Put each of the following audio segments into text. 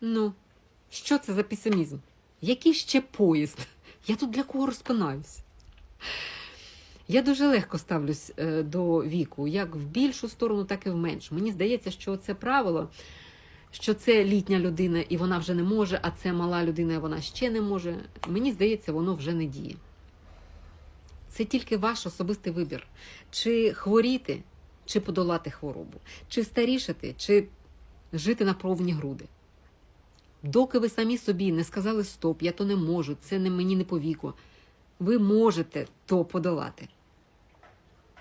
Ну, що це за песимізм? Який ще поїзд? Я тут для кого розпинаюсь? Я дуже легко ставлюсь е, до віку, як в більшу сторону, так і в меншу. Мені здається, що це правило, що це літня людина і вона вже не може, а це мала людина, і вона ще не може. Мені здається, воно вже не діє. Це тільки ваш особистий вибір. Чи хворіти, чи подолати хворобу, чи старішати, чи жити на повні груди. Доки ви самі собі не сказали стоп, я то не можу, це не мені не по віку. Ви можете то подолати.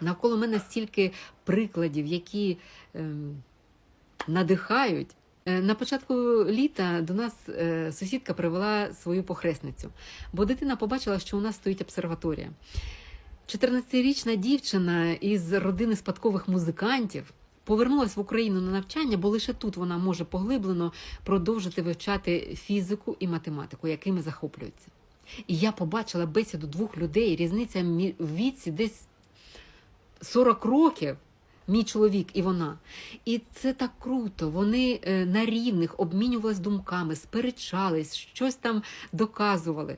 Навколо мене стільки прикладів, які ем, надихають. Е, На початку літа до нас е, сусідка привела свою похресницю, бо дитина побачила, що у нас стоїть обсерваторія. 14-річна дівчина із родини спадкових музикантів повернулася в Україну на навчання, бо лише тут вона може поглиблено продовжити вивчати фізику і математику, якими захоплюється. І я побачила бесіду двох людей, різниця в віці десь 40 років. Мій чоловік і вона. І це так круто. Вони е, на рівних обмінювались думками, сперечались, щось там доказували.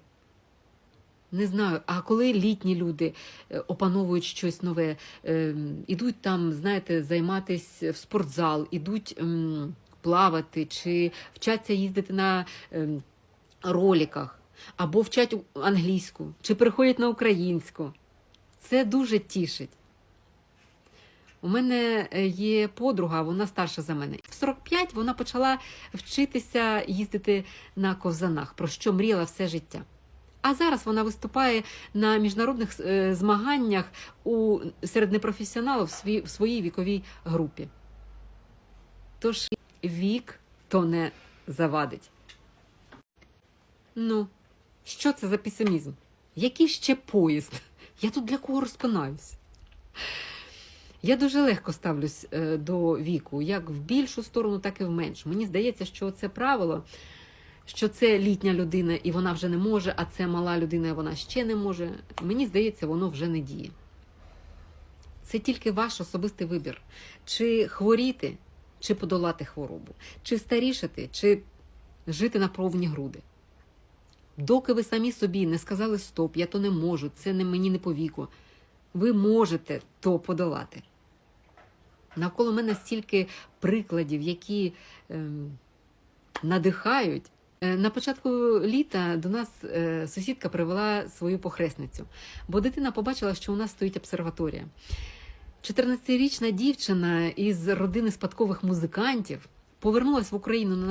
Не знаю, а коли літні люди е, опановують щось нове, е, ідуть там, знаєте, займатися в спортзал, ідуть ем, плавати чи вчаться їздити на ем, роліках, або вчать англійську, чи переходять на українську. Це дуже тішить. У мене е, є подруга, вона старша за мене. В 45 вона почала вчитися їздити на ковзанах, про що мріяла все життя. А зараз вона виступає на міжнародних е, змаганнях у, серед непрофесіоналів в, свій, в своїй віковій групі. Тож вік то не завадить. Ну, що це за песимізм? Який ще поїзд? Я тут для кого розпинаюсь? Я дуже легко ставлюсь е, до віку, як в більшу сторону, так і в меншу. Мені здається, що це правило, що це літня людина і вона вже не може, а це мала людина і вона ще не може. Мені здається, воно вже не діє. Це тільки ваш особистий вибір. Чи хворіти, чи подолати хворобу, чи старішати, чи жити на повні груди. Доки ви самі собі не сказали стоп, я то не можу, це не мені не по віку. Ви можете то подолати. Навколо мене стільки прикладів, які ем, надихають. Е, На початку літа до нас е, сусідка привела свою похресницю, бо дитина побачила, що у нас стоїть обсерваторія. 14-річна дівчина із родини спадкових музикантів повернулася в Україну на